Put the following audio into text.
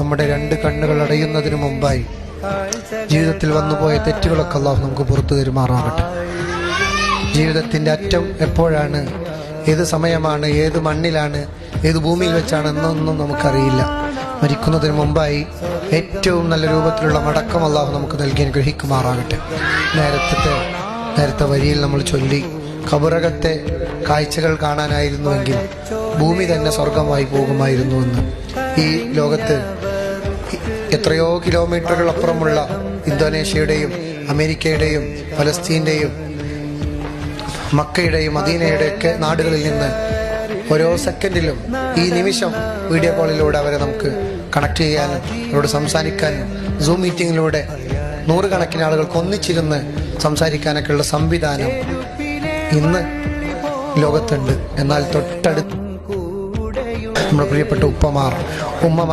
നമ്മുടെ രണ്ട് കണ്ണുകൾ അടയുന്നതിന് മുമ്പായി ജീവിതത്തിൽ വന്നുപോയ തെറ്റുകളൊക്കെ അള്ളാഹു നമുക്ക് പുറത്തു തരുമാറാകട്ടെ. ജീവിതത്തിന്റെ അറ്റം എപ്പോഴാണ് ഏത് സമയമാണ് ഏത് മണ്ണിലാണ് ഏത് ഭൂമിയിൽ വെച്ചാണ് എന്നൊന്നും നമുക്കറിയില്ല. മരിക്കുന്നതിന് മുമ്പായി ഏറ്റവും നല്ല രൂപത്തിലുള്ള മടക്കം അള്ളാഹു നമുക്ക് നൽകി അനുഗ്രഹിക്കുമാറാകട്ടെ. നേരത്തെ നേരത്തെ വരിയിൽ നമ്മൾ ചൊല്ലി ഖബറകത്തെ കാഴ്ചകൾ കാണാനായിരുന്നുവെങ്കിൽ ഭൂമി തന്നെ സ്വർഗമായി പോകുമായിരുന്നുവെന്ന്. ഈ ലോകത്ത് എത്രയോ കിലോമീറ്ററുകൾ അപ്പുറമുള്ള ഇന്തോനേഷ്യയുടെയും അമേരിക്കയുടെയും ഫലസ്തീന്റെയും മക്കയുടെയും മദീനയുടെയൊക്കെ നാടുകളിൽ നിന്ന് ഓരോ സെക്കൻഡിലും ഈ നിമിഷം വീഡിയോ കോളിലൂടെ അവരെ നമുക്ക് കണക്ട് ചെയ്യാനും അവരോട് സംസാരിക്കാനും സൂം മീറ്റിങ്ങിലൂടെ നൂറുകണക്കിന് ആളുകൾക്ക് ഒന്നിച്ചിരുന്ന് സംസാരിക്കാനൊക്കെയുള്ള സംവിധാനം ഇന്ന് ലോകത്തുണ്ട്. എന്നാൽ തൊട്ടടുത്ത് നമ്മുടെ പ്രിയപ്പെട്ട ഉപ്പമാർ ഉമ്മമാർ